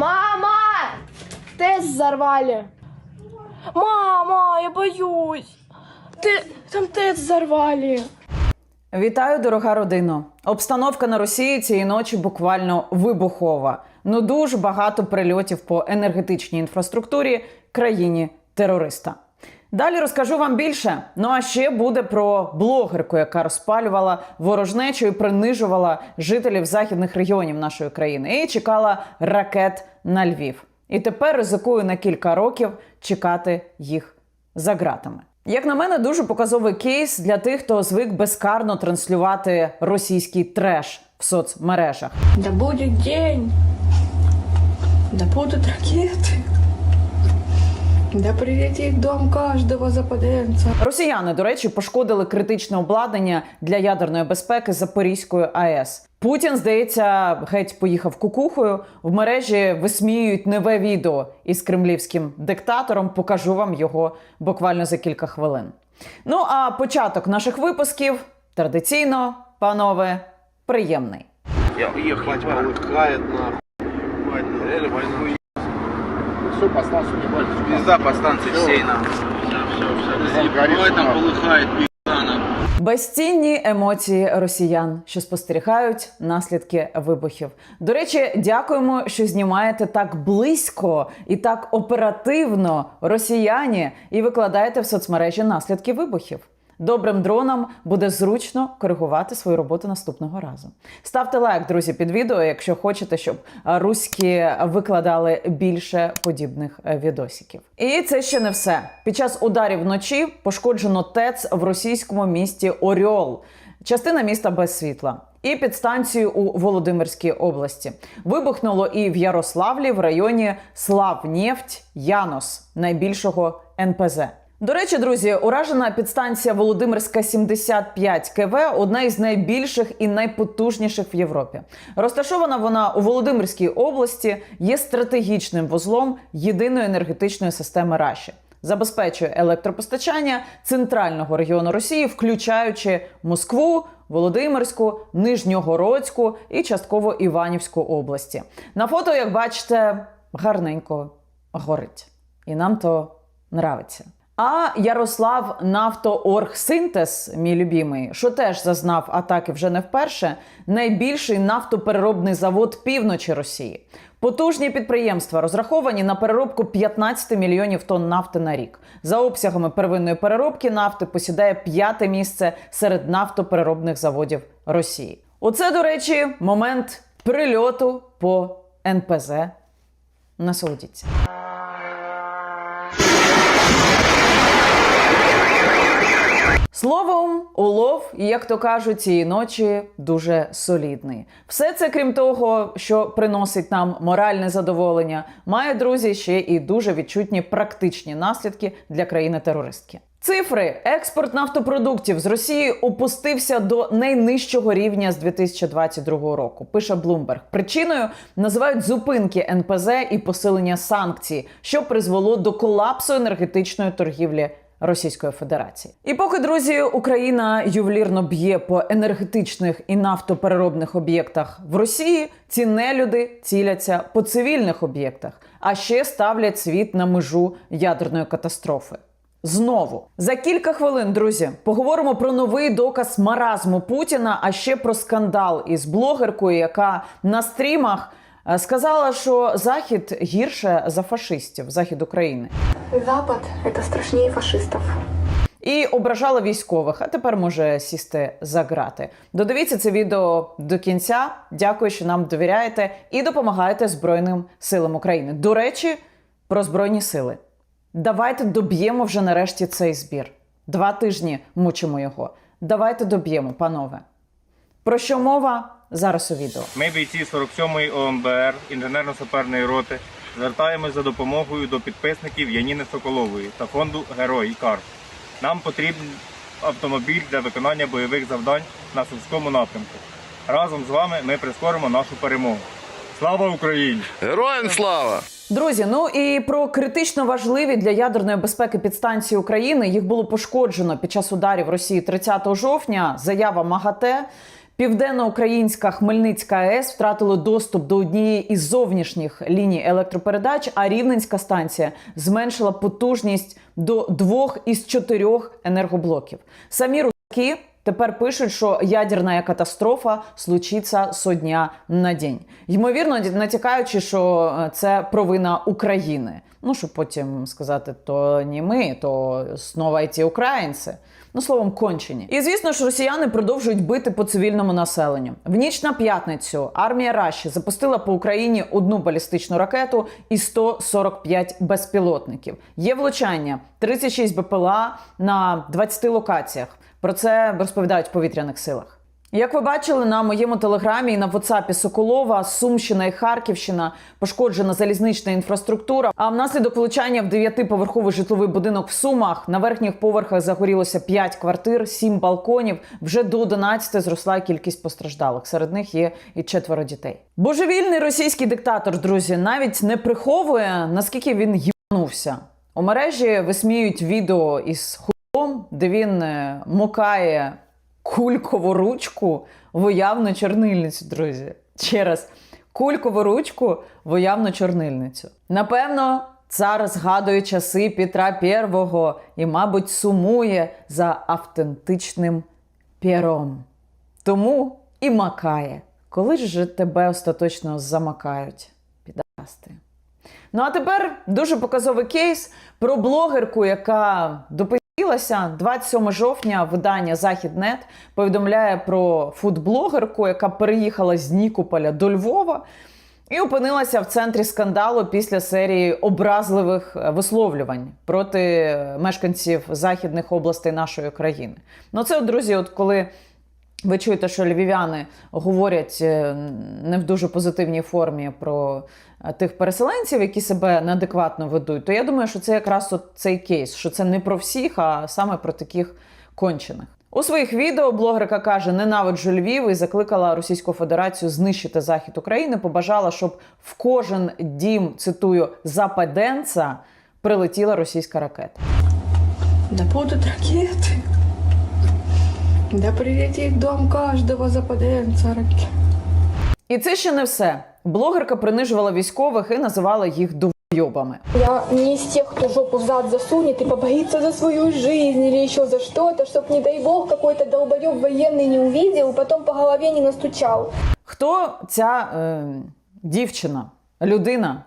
Мама! Тест взорвали. Мама, я боюсь. Те... там тест взорвали. Вітаю, дорога родино. Обстановка на Росії цієї ночі буквально вибухова. Ну дуже багато прильотів по енергетичній інфраструктурі країні терориста. Далі розкажу вам більше. Ну а ще буде про блогерку, яка розпалювала ворожнечу і принижувала жителів західних регіонів нашої країни і чекала ракет на Львів. І тепер ризикую на кілька років чекати їх за ґратами. Як на мене, дуже показовий кейс для тих, хто звик безкарно транслювати російський треш в соцмережах. Да будет день. Да будут ракеты. Да прилетит в дом каждого западенца. Росіяни, до речі, пошкодили критичне обладнання для ядерної безпеки Запорізької АЕС. Путін, здається, геть поїхав кукухою. В мережі висміюють нове відео із кремлівським диктатором. Покажу вам його буквально за кілька хвилин. Ну а початок наших випусків традиційно, панове, приємний. Я нахуй. Реально война. Все, по станцию не бачишь. Пизда по станции всей нам. Ой, там полыхает. Безцінні емоції росіян, що спостерігають наслідки вибухів. До речі, дякуємо, що знімаєте так близько і так оперативно росіяні і викладаєте в соцмережі наслідки вибухів. Добрим дронам буде зручно коригувати свою роботу наступного разу. Ставте лайк, друзі, під відео, якщо хочете, щоб руські викладали більше подібних е, відосиків. І це ще не все. Під час ударів вночі пошкоджено ТЕЦ в російському місті Оріол, частина міста без світла. І підстанцію у Володимирській області вибухнуло і в Ярославлі в районі Славнефть Янос, найбільшого НПЗ. До речі, друзі, уражена підстанція Володимирська 75 КВ одна із найбільших і найпотужніших в Європі. Розташована вона у Володимирській області, є стратегічним вузлом єдиної енергетичної системи Раші. Забезпечує електропостачання центрального регіону Росії, включаючи Москву, Володимирську, Нижньогородську і частково Іванівську області. На фото, як бачите, гарненько горить. І нам то нравиться. А Ярослав Нафтооргсинтез, мій любимий, що теж зазнав атаки вже не вперше, найбільший нафтопереробний завод півночі Росії. Потужні підприємства розраховані на переробку 15 мільйонів тонн нафти на рік. За обсягами первинної переробки нафти посідає п'яте місце серед нафтопереробних заводів Росії. Оце, до речі, момент прильоту по НПЗ. Насолодіться. Словом, улов, як то кажуть, цієї ночі дуже солідний. Все це, крім того, що приносить нам моральне задоволення, має друзі ще і дуже відчутні практичні наслідки для країни-терористки. Цифри експорт нафтопродуктів з Росії опустився до найнижчого рівня з 2022 року. Пише Bloomberg. Причиною називають зупинки НПЗ і посилення санкцій, що призвело до колапсу енергетичної торгівлі Російської Федерації. І поки друзі, Україна ювелірно б'є по енергетичних і нафтопереробних об'єктах в Росії, ці нелюди ціляться по цивільних об'єктах, а ще ставлять світ на межу ядерної катастрофи. Знову за кілька хвилин, друзі, поговоримо про новий доказ маразму Путіна, а ще про скандал із блогеркою, яка на стрімах е, сказала, що захід гірше за фашистів, захід України. Запад – это страшнее фашистов. і ображала військових, а тепер може сісти за грати. Додивіться це відео до кінця. Дякую, що нам довіряєте і допомагаєте Збройним силам України. До речі, про збройні сили. Давайте доб'ємо вже нарешті цей збір. Два тижні мучимо його. Давайте доб'ємо, панове. Про що мова зараз у відео? Ми, бійці 47-ї ОМБР інженерно-саперної роти, звертаємось за допомогою до підписників Яніни Соколової та фонду Герой Кар. Нам потрібен автомобіль для виконання бойових завдань на Сумському напрямку. Разом з вами ми прискоримо нашу перемогу. Слава Україні! Героям слава! Друзі, ну і про критично важливі для ядерної безпеки підстанції України їх було пошкоджено під час ударів Росії 30 жовтня. Заява МАГАТЕ. Південноукраїнська Хмельницька АЕС втратила доступ до однієї із зовнішніх ліній електропередач, а Рівненська станція зменшила потужність до двох із чотирьох енергоблоків. Самі руски тепер пишуть, що ядерна катастрофа случиться со дня на день. Ймовірно, натякаючи, що е, це провина України. Ну, щоб потім сказати, то не ми, то знову ці українці. Ну, словом, кончені. І звісно ж, росіяни продовжують бити по цивільному населенню. В ніч на п'ятницю армія Раші запустила по Україні одну балістичну ракету і 145 безпілотників. Є влучання 36 БПЛА на 20 локаціях. Про це розповідають в повітряних силах. Як ви бачили на моєму телеграмі і на WhatsApp Соколова, Сумщина і Харківщина пошкоджена залізнична інфраструктура. А внаслідок влучання в дев'ятиповерховий житловий будинок в Сумах на верхніх поверхах загорілося 5 квартир, 7 балконів. Вже до 11 зросла кількість постраждалих. Серед них є і четверо дітей. Божевільний російський диктатор, друзі, навіть не приховує наскільки він їбанувся. У мережі висміють відео із хуйлом, де він е, мокає кулькову ручку в уявну чорнильницю, друзі. Ще раз, кулькову ручку в уявну чорнильницю. Напевно, цар згадує часи Петра І і, мабуть, сумує за автентичним пером. Тому і макає. Коли ж тебе остаточно замакають, підасти? Ну а тепер дуже показовий кейс про блогерку, яка дописалася 27 жовтня. Видання Західнет повідомляє про фудблогерку, яка переїхала з Нікополя до Львова. І опинилася в центрі скандалу після серії образливих е, висловлювань проти мешканців західних областей нашої країни. Ну це, друзі, от коли ви чуєте, що львів'яни говорять е, не в дуже позитивній формі про е, тих переселенців, які себе неадекватно ведуть, то я думаю, що це якраз от цей кейс, що це не про всіх, а саме про таких кончених. У своїх відео блогерка каже: ненавиджу Львів і закликала Російську Федерацію знищити захід України. Побажала, щоб в кожен дім цитую западенца прилетіла російська ракета. Да будут ракеты. Да прилетит в дом каждого западенца ракет. І це ще не все. Блогерка принижувала військових і називала їх довйобами. Я не из тех, кто жопу в зад засунет и побоится за свою жизнь или еще за что-то, чтоб, не дай бог, какой-то долбоеб военный не увидел, потом по голове не настучал. Хто ця е, дівчина? Людина,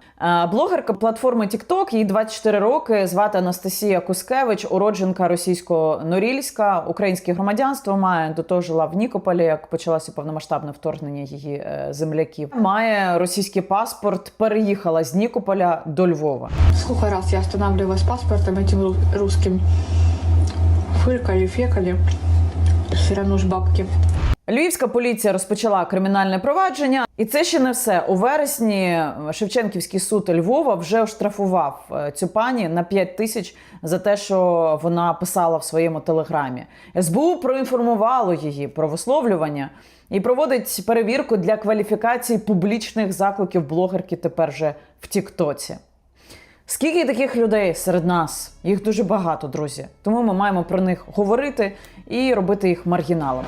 блогерка платформи TikTok, їй 24 роки. Звати Анастасія Кускевич, уродженка російського Норільська, українське громадянство має до того жила в Нікополі, як почалося повномасштабне вторгнення її е, земляків. Має російський паспорт, переїхала з Нікополя до Львова. Сколько раз я останавливалась с паспортом этим ру- русским. Фыркали, фекали. Все равно ж бабки. Львівська поліція розпочала кримінальне провадження, і це ще не все. У вересні Шевченківський суд Львова вже оштрафував е, цю пані на 5 тисяч за те, що вона писала в своєму телеграмі. СБУ проінформувало її про висловлювання і проводить перевірку для кваліфікації публічних закликів блогерки тепер вже в Тіктоці. Скільки таких людей серед нас? Їх дуже багато, друзі. Тому ми маємо про них говорити і робити їх маргіналами.